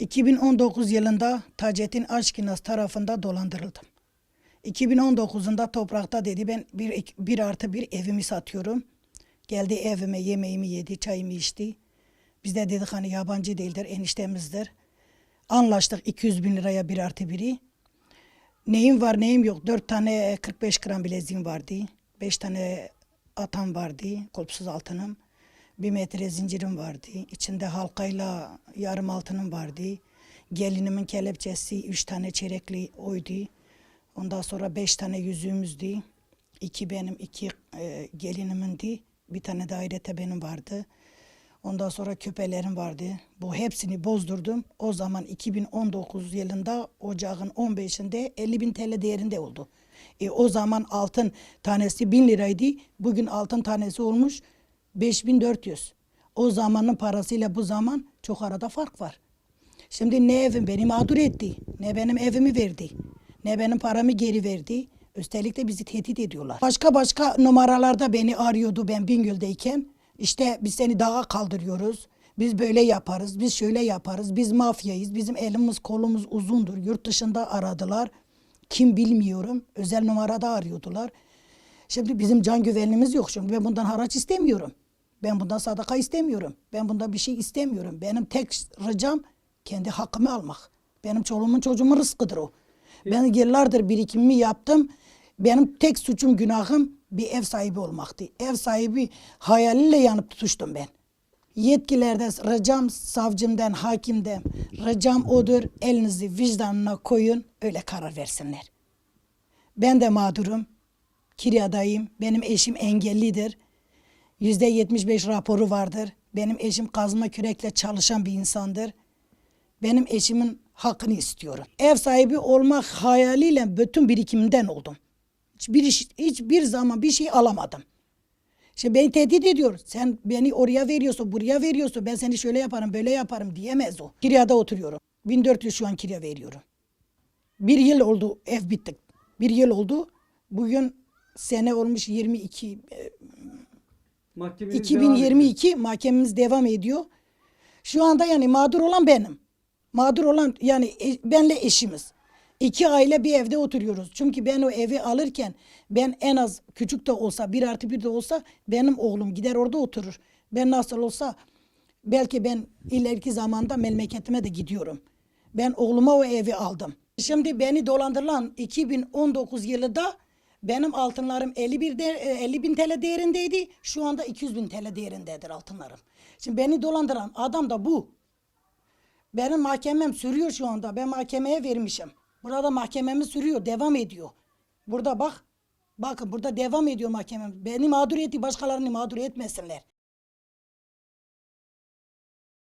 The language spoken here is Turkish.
2019 yılında Taceddin Aşkinas tarafında dolandırıldım. 2019'unda toprakta dedi ben bir, bir artı bir evimi satıyorum. Geldi evime yemeğimi yedi, çayımı içti. Biz de dedik hani yabancı değildir, eniştemizdir. Anlaştık 200 bin liraya bir artı biri. Neyim var neyim yok. 4 tane 45 gram bileziğim vardı. 5 tane atam vardı. Kolpsuz altınım. Bir metre zincirim vardı. İçinde halkayla yarım altınım vardı. Gelinimin kelepçesi 3 tane çeyrekli oydu. Ondan sonra 5 tane yüzüğümüzdü. İki benim, iki e, gelinimindi. Bir tane dairete benim vardı. Ondan sonra küpelerim vardı. Bu hepsini bozdurdum. O zaman 2019 yılında ocağın 15'inde 50 bin TL değerinde oldu. E, o zaman altın tanesi 1000 liraydı. Bugün altın tanesi olmuş 5400. O zamanın parasıyla bu zaman çok arada fark var. Şimdi ne evim beni mağdur etti, ne benim evimi verdi, ne benim paramı geri verdi. Üstelik de bizi tehdit ediyorlar. Başka başka numaralarda beni arıyordu ben Bingöl'deyken. İşte biz seni dağa kaldırıyoruz. Biz böyle yaparız, biz şöyle yaparız, biz mafyayız, bizim elimiz kolumuz uzundur. Yurt dışında aradılar. Kim bilmiyorum. Özel numarada arıyordular. Şimdi bizim can güvenliğimiz yok. Şimdi ben bundan haraç istemiyorum. Ben bundan sadaka istemiyorum. Ben bundan bir şey istemiyorum. Benim tek ricam kendi hakkımı almak. Benim çoluğumun çocuğumun rızkıdır o. Ben yıllardır birikimimi yaptım. Benim tek suçum günahım bir ev sahibi olmaktı. Ev sahibi hayaliyle yanıp tutuştum ben. Yetkilerden ricam savcımdan, hakimden ricam odur. Elinizi vicdanına koyun öyle karar versinler. Ben de mağdurum. Kiryadayım. Benim eşim engellidir. Yüzde yetmiş beş raporu vardır. Benim eşim kazma kürekle çalışan bir insandır. Benim eşimin hakkını istiyorum. Ev sahibi olmak hayaliyle bütün birikimimden oldum. Hiçbir, iş- hiçbir zaman bir şey alamadım. Şimdi beni tehdit ediyor. Sen beni oraya veriyorsun, buraya veriyorsun. Ben seni şöyle yaparım, böyle yaparım diyemez o. Kiryada oturuyorum. 1400 şu an kirya veriyorum. Bir yıl oldu ev bittik. Bir yıl oldu. Bugün sene olmuş 22 Mahkemeniz devam ediyor. 2022 mahkememiz devam ediyor. Şu anda yani mağdur olan benim. Mağdur olan yani e- benle eşimiz. İki aile bir evde oturuyoruz. Çünkü ben o evi alırken ben en az küçük de olsa bir artı bir de olsa benim oğlum gider orada oturur. Ben nasıl olsa belki ben ileriki zamanda memleketime de gidiyorum. Ben oğluma o evi aldım. Şimdi beni dolandırılan 2019 yılında benim altınlarım 51 de, e, 50 bin TL değerindeydi. Şu anda 200 bin TL değerindedir altınlarım. Şimdi beni dolandıran adam da bu. Benim mahkemem sürüyor şu anda. Ben mahkemeye vermişim. Burada mahkememiz sürüyor, devam ediyor. Burada bak. Bakın burada devam ediyor mahkemem. Beni mağdur etti, başkalarını mağdur etmesinler.